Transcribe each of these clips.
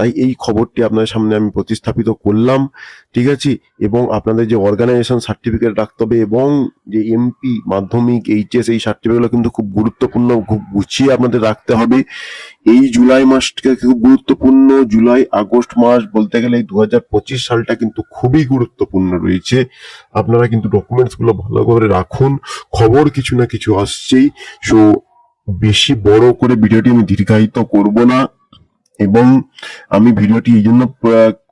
তাই এই খবরটি আপনাদের সামনে আমি প্রতিস্থাপিত করলাম, ঠিক আছে? এবং আপনাদের যে অর্গানাইজেশন সার্টিফিকেট রাখতে হবে এবং যে এমপি মাধ্যমিক এইচএস এই সার্টিফিকেটগুলো কিন্তু খুব গুরুত্বপূর্ণ, খুব গুছিয়ে আপনাদের রাখতে হবে। এই জুলাই মাসটা খুব গুরুত্বপূর্ণ, জুলাই, আগস্ট মাস বলতে গেলে এই দু হাজার পঁচিশ সালটা কিন্তু খুবই গুরুত্বপূর্ণ রয়েছে। আপনারা কিন্তু ডকুমেন্টসগুলো ভালো করে রাখুন, খবর কিছু না কিছু আসছেই। সো বেশি বড় করে ভিডিওটি আমি দীর্ঘায়িত করব না। এবং আমি ভিডিওটি এই জন্য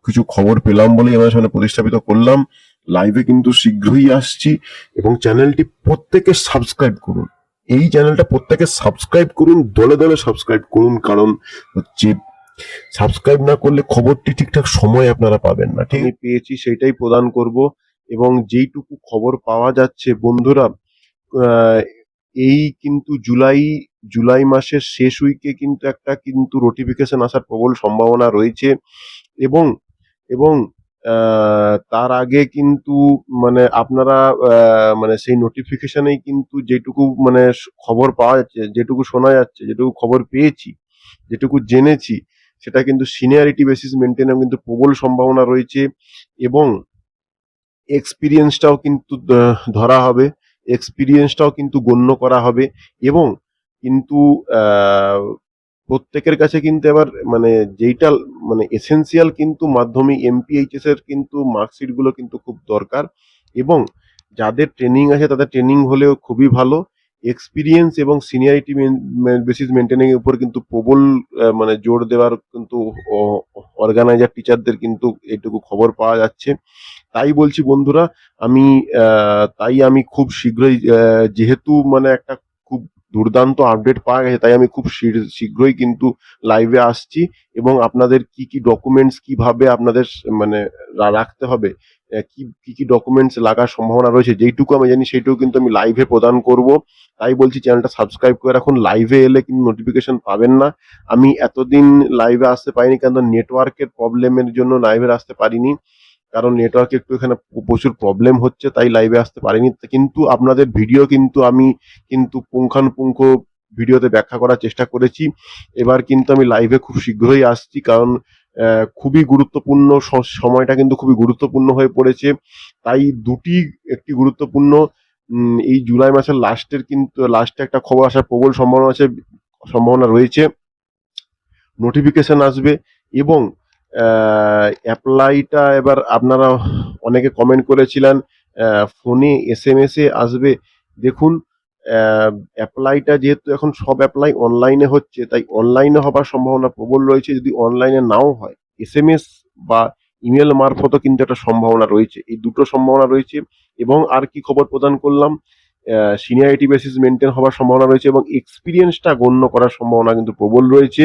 কিছু খবর পেলাম বলেই আমার সামনে প্রতিস্থাপিত করলাম। লাইভে কিন্তু শীঘ্রই আসছি এবং চ্যানেলটি প্রত্যেকে সাবস্ক্রাইব করুন। এই চ্যানেলটা প্রত্যেকে সাবস্ক্রাইব করুন, দলে দলে সাবস্ক্রাইব করুন, কারণ হচ্ছে সাবস্ক্রাইব না করলে খবরটি ঠিকঠাক সময় আপনারা পাবেন না, ঠিক? পেয়েছি, সেটাই প্রদান করব এবং যেইটুকু খবর পাওয়া যাচ্ছে, বন্ধুরা এই কিন্তু জুলাই জুলাই মাসের শেষ উইকে কিন্তু একটা কিন্তু নোটিফিকেশন আসার প্রবল সম্ভাবনা রয়েছে এবং এবং তার আগে কিন্তু মানে আপনারা মানে সেই নোটিফিকেশনেই কিন্তু যেটুকু মানে খবর পাওয়া যাচ্ছে, যেটুকু শোনা যাচ্ছে, যেটুকু খবর পেয়েছি, যেটুকু জেনেছি, সেটা কিন্তু সিনিয়রিটি বেসিস মেনটেনের কিন্তু প্রবল সম্ভাবনা রয়েছে এবং এক্সপিরিয়েন্সটাও কিন্তু ধরা হবে এক্সপিরিয়েন্সটাও কিন্তু গণ্য করা হবে এবং কিন্তু প্রত্যেকের কাছে কিন্তু এবার মানে যেইটা মানে এসেনশিয়াল কিন্তু মাধ্যমিক এমপিএইচএস এর কিন্তু মার্কশিটগুলো কিন্তু খুব দরকার এবং যাদের ট্রেনিং আছে তাদের ট্রেনিং হলেও খুবই ভালো। এক্সপিরিয়েন্স এবং সিনিয়রিটি বেসিস মেনটেনিং এর উপর কিন্তু প্রবল মানে জোর দেওয়ার কিন্তু অর্গানাইজার টিচারদের কিন্তু এইটুকু খবর পাওয়া যাচ্ছে। তাই বলছি বন্ধুরা, আমি তাই আমি খুব শীঘ্রই যেহেতু মানে একটা দুর্দান্ত আপডেট পাওয়া গেছে, তাই আমি খুব শীঘ্র- শীঘ্রই কিন্তু লাইভে আসছি এবং আপনাদের কি কি ডকুমেন্টস কীভাবে আপনাদের মানে রাখতে হবে কি কি কি ডকুমেন্টস লাগার সম্ভাবনা রয়েছে, যেইটুকু আমি জানি সেইটুকু কিন্তু আমি লাইভে প্রদান করব। তাই বলছি চ্যানেলটা সাবস্ক্রাইব করে রাখুন লাইভে এলে কিন্তু নোটিফিকেশন পাবেন না। আমি এতদিন লাইভে আসতে পারিনি কারণ নেটওয়ার্কের প্রবলেমের জন্য লাইভে আসতে পারিনি। কারণ নেটওয়ার্কে একটু এখানে প্রচুর প্রবলেম হচ্ছে, তাই লাইভে আসতে পারিনি। কিন্তু আপনাদের ভিডিও কিন্তু আমি কিন্তু পুঙ্খানুপুঙ্খ ভিডিওতে ব্যাখ্যা করার চেষ্টা করেছি। এবার কিন্তু আমি লাইভে খুব শীঘ্রই আসছি কারণ খুবই গুরুত্বপূর্ণ সময়টা কিন্তু খুবই গুরুত্বপূর্ণ হয়ে পড়েছে। তাই দুটি একটি গুরুত্বপূর্ণ এই জুলাই মাসের লাস্টের কিন্তু লাস্টে একটা খবর আসার প্রবল সম্ভাবনা আছে, সম্ভাবনা রয়েছে। নোটিফিকেশন আসবে এবং অ্যাপ্লাইটা এবার আপনারা অনেকে কমেন্ট করেছিলেন ফোনে এস এম এস আসবে। দেখুন অ্যাপ্লাইটা যেহেতু এখন সব অ্যাপ্লাই অনলাইনে হচ্ছে, তাই অনলাইনে হবার সম্ভাবনা প্রবল রয়েছে। যদি অনলাইনে নাও হয় এস এম এস বা ইমেল মারফতও কিন্তু একটা সম্ভাবনা রয়েছে। এই দুটো সম্ভাবনা রয়েছে এবং আর কি খবর প্রদান করলাম সিনিয়রিটি বেসিস মেনটেন হওয়ার সম্ভাবনা রয়েছে এবং এক্সপিরিয়েন্সটা গণ্য করার সম্ভাবনা কিন্তু প্রবল রয়েছে।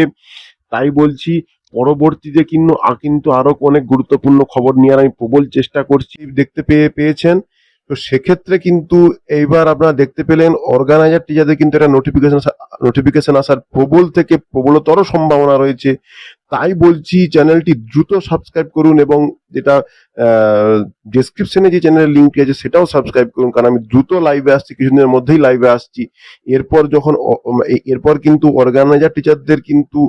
তাই বলছি পরবর্তীতে কিন্তু কিন্তু আরও অনেক গুরুত্বপূর্ণ খবর নিয়ে আমি প্রবল চেষ্টা করছি, দেখতে পেয়ে পেয়েছেন। তো সেক্ষেত্রে কিন্তু এইবার আপনারা দেখতে পেলেন অর্গানাইজার টিচারদের কিন্তু একটা নোটিফিকেশন নোটিফিকেশন আসার প্রবল থেকে প্রবলতর সম্ভাবনা রয়েছে। তাই বলছি চ্যানেলটি দ্রুত সাবস্ক্রাইব করুন এবং যেটা ডেসক্রিপশনে যে চ্যানেলের লিঙ্কটি আছে সেটাও সাবস্ক্রাইব করুন, কারণ আমি দ্রুত লাইভে আসছি, কিছুদিনের মধ্যেই লাইভে আসছি। এরপর যখন এরপর কিন্তু অর্গানাইজার টিচারদের কিন্তু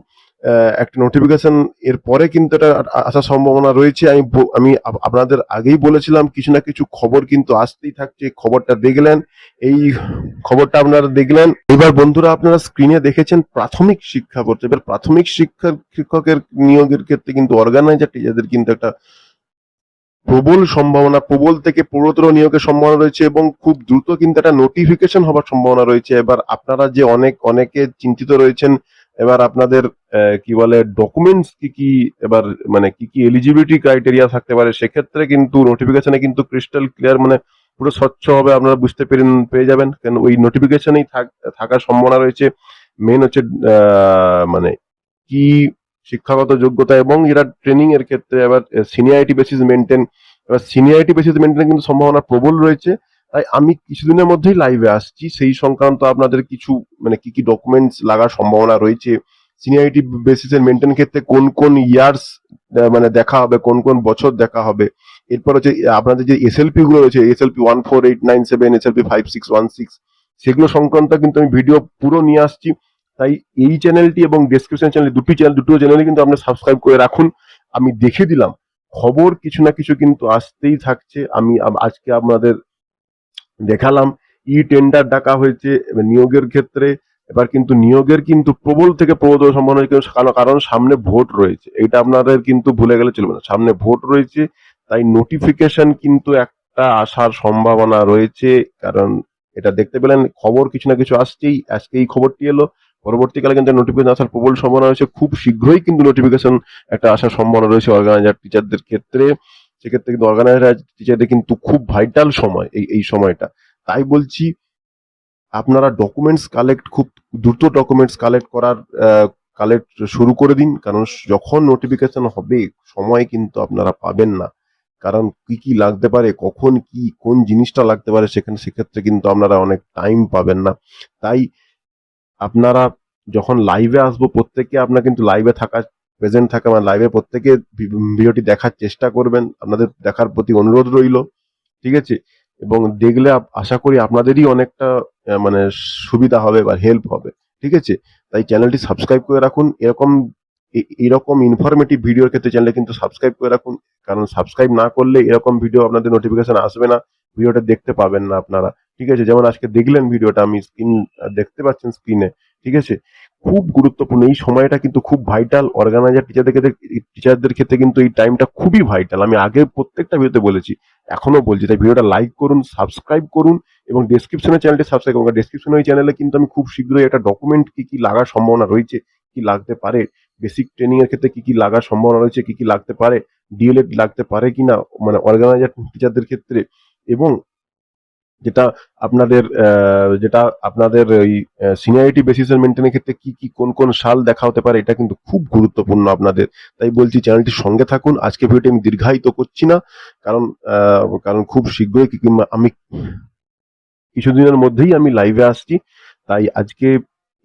একটা নোটিফিকেশন এর পরে কিন্তু এটা আসার সম্ভাবনা রয়েছে। আমি আমি আপনাদের আগেই বলেছিলাম, কিছু না কিছু খবর কিন্তু আসতেই থাকছে খবরটা দেখলেন, এই খবরটা আপনারা দেখলেন। এবার বন্ধুরা, আপনারা স্ক্রিনে দেখেছেন প্রাথমিক শিক্ষা করতে এবার প্রাথমিক শিক্ষা শিক্ষকের নিয়োগের ক্ষেত্রে কিন্তু অর্গানাইজার টিচারদের কিন্তু একটা প্রবল সম্ভাবনা, প্রবল থেকে প্রবলতর নিয়োগের সম্ভাবনা রয়েছে এবং খুব দ্রুত কিন্তু একটা নোটিফিকেশন হবার সম্ভাবনা রয়েছে। এবার আপনারা যে অনেক, অনেকে চিন্তিত রয়েছেন এবার আপনাদের কি বলে ডকুমেন্টস কি কি এবার মানে কি কি এলিজিবিলিটি ক্রাইটেরিয়া থাকতে পারে, সেক্ষেত্রে কিন্তু নোটিফিকেশনে কিন্তু ক্রিস্টাল ক্লিয়ার মানে পুরো স্বচ্ছ হবে, আপনারা বুঝতে পেরেন, পেয়ে যাবেন। কেন ওই নোটিফিকেশনেই থাকার সম্ভাবনা রয়েছে। মেন হচ্ছে মানে কি শিক্ষাগত যোগ্যতা এবং এরা ট্রেনিং এর ক্ষেত্রে এবার সিনিয়রিটি বেসিস মেনটেন এবার সিনিয়রিটি বেসিস মেনটেন কিন্তু সম্ভাবনা প্রবল রয়েছে। তাই আমি কিছুদিনের মধ্যেই লাইভে আসছি। সেই সংক্রান্ত আপনাদের কিছু মানে কি কি ডকুমেন্টস লাগার সম্ভাবনা রয়েছে সিনিয়রিটি বেসিসের মেনটেন ক্ষেত্রে কোন কোন ইয়ার্স মানে দেখা হবে, কোন কোন বছর দেখা হবে। এরপর হচ্ছে, আপনাদের যে এসএলপি গুলো রয়েছে SLP one four eight nine seven SLP five six one six সেগুলো সংক্রান্ত কিন্তু আমি ভিডিও পুরো নিয়ে আসছি। তাই এই চ্যানেলটি এবং ডেসক্রিপশন চ্যানেল দুটি চ্যানেল দুটো চ্যানেলে কিন্তু আপনি সাবস্ক্রাইব করে রাখুন। আমি দেখে দিলাম। খবর কিছু না কিছু কিন্তু আসতেই থাকছে। আমি আজকে আপনাদের দেখালাম। ই টেন্ডার ডাকা হয়েছে নিয়োগের ক্ষেত্রে, এবার কিন্তু নিয়োগের কিন্তু প্রবল থেকে প্রবল সম্ভাবনা কারণ কারণ সামনে ভোট রয়েছে। এটা আপনাদের কিন্তু ভুলে গেলে চলবে না। সামনে ভোট রয়েছে, তাই নোটিফিকেশন কিন্তু একটা আসার সম্ভাবনা রয়েছে, কারণ এটা দেখতে পেলেন, খবর কিছু না কিছু আসছেই আজকে এই খবরটি এলো। পরবর্তীকালে কিন্তু নোটিফিকেশন আসার প্রবল সম্ভাবনা রয়েছে, খুব শীঘ্রই কিন্তু নোটিফিকেশন একটা আসার সম্ভাবনা রয়েছে অর্গানাইজার টিচারদের ক্ষেত্রে। সেক্ষেত্রে কিন্তু অর্গানাইজার টিচারদের কিন্তু খুব ভাইটাল সময় এই এই সময়টা। তাই বলছি, আপনারা ডকুমেন্টস কালেক্ট খুব দ্রুত ডকুমেন্টস কালেক্ট করার কালেক্ট শুরু করে দিন। কারণ যখন নোটিফিকেশন হবে, সময় কিন্তু আপনারা পাবেন না। কারণ কি কি লাগতে পারে, কখন কি, কোন জিনিসটা লাগতে পারে, সেখানে, সেক্ষেত্রে কিন্তু আপনারা অনেক টাইম পাবেন না। তাই আপনারা যখন লাইভে আসব, প্রত্যেককে আপনার কিন্তু লাইভে থাকা প্রেজেন্ট থাকা আমার লাইভে প্রত্যেকে ভিডিওটি দেখার চেষ্টা করবেন। আপনাদের দেখার প্রতি অনুরোধ রইল, ঠিক আছে? এবং দেখলে আশা করি আপনাদেরই অনেকটা মানে সুবিধা হবে বা হেল্প হবে, ঠিক আছে? তাই চ্যানেলটি সাবস্ক্রাইব করে রাখুন। এরকম এরকম ইনফরমেটিভ ভিডিওর ক্ষেত্রে চ্যানেলটি কিন্তু সাবস্ক্রাইব করে রাখুন। কারণ সাবস্ক্রাইব না করলে এরকম ভিডিও আপনাদের নোটিফিকেশন আসবে না ভিডিওটা দেখতে পাবেন না আপনারা, ঠিক আছে? যেমন আজকে দেখলেন ভিডিওটা আমি স্ক্রিন দেখতে পাচ্ছেন স্ক্রিনে ঠিক আছে? খুব গুরুত্বপূর্ণ। এই সময়টা কিন্তু খুব ভাইটাল অর্গানাইজার টিচারদের ক্ষেত্রে টিচারদের ক্ষেত্রে কিন্তু এই টাইমটা খুবই ভাইটাল আমি আগে প্রত্যেকটা ভিডিওতে বলেছি এখনও বলছি। তাই ভিডিওটা লাইক করুন সাবস্ক্রাইব করুন এবং ডেসক্রিপশনে চ্যানেলটি সাবস্ক্রাইব করুন। ডেসক্রিপশনে ওই চ্যানেলে কিন্তু আমি খুব শীঘ্রই একটা ডকুমেন্ট কি কি লাগার সম্ভাবনা রয়েছে, কি লাগতে পারে বেসিক ট্রেনিং এর ক্ষেত্রে কি কি লাগার সম্ভাবনা রয়েছে, কি কি লাগতে পারে ডিএলএড লাগতে পারে কিনা মানে অর্গানাইজার টিচারদের ক্ষেত্রে এবং যেটা আপনাদের যেটা আপনাদের ওই সিনিয়রিটি বেসিসের মেনটেনের ক্ষেত্রে কি কি, কোন কোন সাল দেখা হতে পারে, এটা কিন্তু খুব গুরুত্বপূর্ণ আপনাদের। তাই বলছি চ্যানেলটির সঙ্গে থাকুন। আজকে ভিডিওটি আমি দীর্ঘায়িত করছি না, কারণ কারণ খুব শীঘ্রই কিংবা আমি কিছুদিনের মধ্যেই আমি লাইভে আসছি। তাই আজকে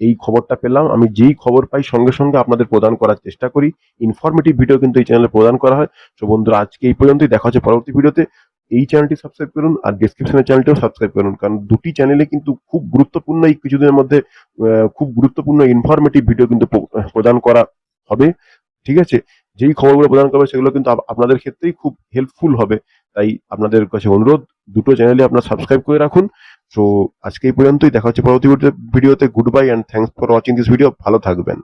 এই খবরটা পেলাম। আমি যেই খবর পাই, সঙ্গে সঙ্গে আপনাদের প্রদান করার চেষ্টা করি। ইনফরমেটিভ ভিডিও কিন্তু এই চ্যানেলে প্রদান করা হয়। তো বন্ধুরা, আজকে এই পর্যন্তই। দেখা হচ্ছে পরবর্তী ভিডিওতে এই চ্যানেলটি সাবস্ক্রাইব করুন আর ডিসক্রিপশনের চ্যানেলটিও সাবস্ক্রাইব করুন। কারণ দুটি চ্যানেলে কিন্তু খুব গুরুত্বপূর্ণ, এই কিছুদিনের মধ্যে খুব গুরুত্বপূর্ণ ইনফরমেটিভ ভিডিও কিন্তু প্রদান করা হবে। ঠিক আছে? যেই খবরগুলো প্রদান করবে সেগুলো কিন্তু আপনাদের ক্ষেত্রেই খুব হেল্পফুল হবে। তাই আপনাদের কাছে অনুরোধ, দুটো চ্যানেলে আপনারা সাবস্ক্রাইব করে রাখুন। সো আজকে এই পর্যন্তই। দেখা হচ্ছে পরবর্তী ভিডিওতে good bye and thanks for watching this video ভালো থাকবেন।